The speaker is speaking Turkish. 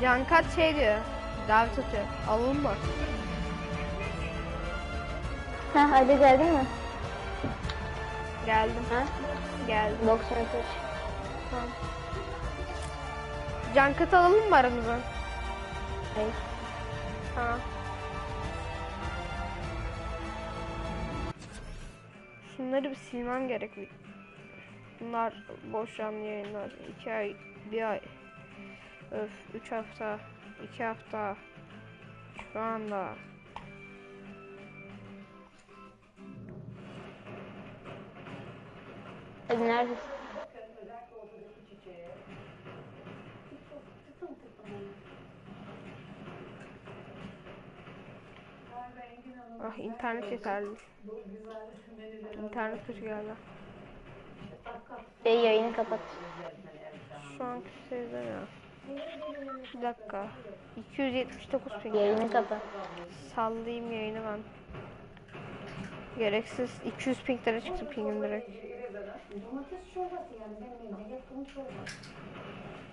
Cankat şey diyor. Davet atıyor. Alalım mı? Ha Ali geldin mi? Geldim. Ha? Geldim. 93. Tamam. Cankat alalım mı aramıza? Hayır. Ha. Şunları bir silmem gerek. Bunlar boş canlı yayınlar. İki ay, bir ay. Öf, üç hafta, iki hafta. Şu anda. Hadi neredesin? Ah internet yeterli. İnternet kötü geldi. Şey yayını kapat. Şu an kimse izlemiyor. Bir dakika. 279 ping. Yayını kapat. Sallayayım yayını ben. Gereksiz 200 pinglere çıktı pingim direkt.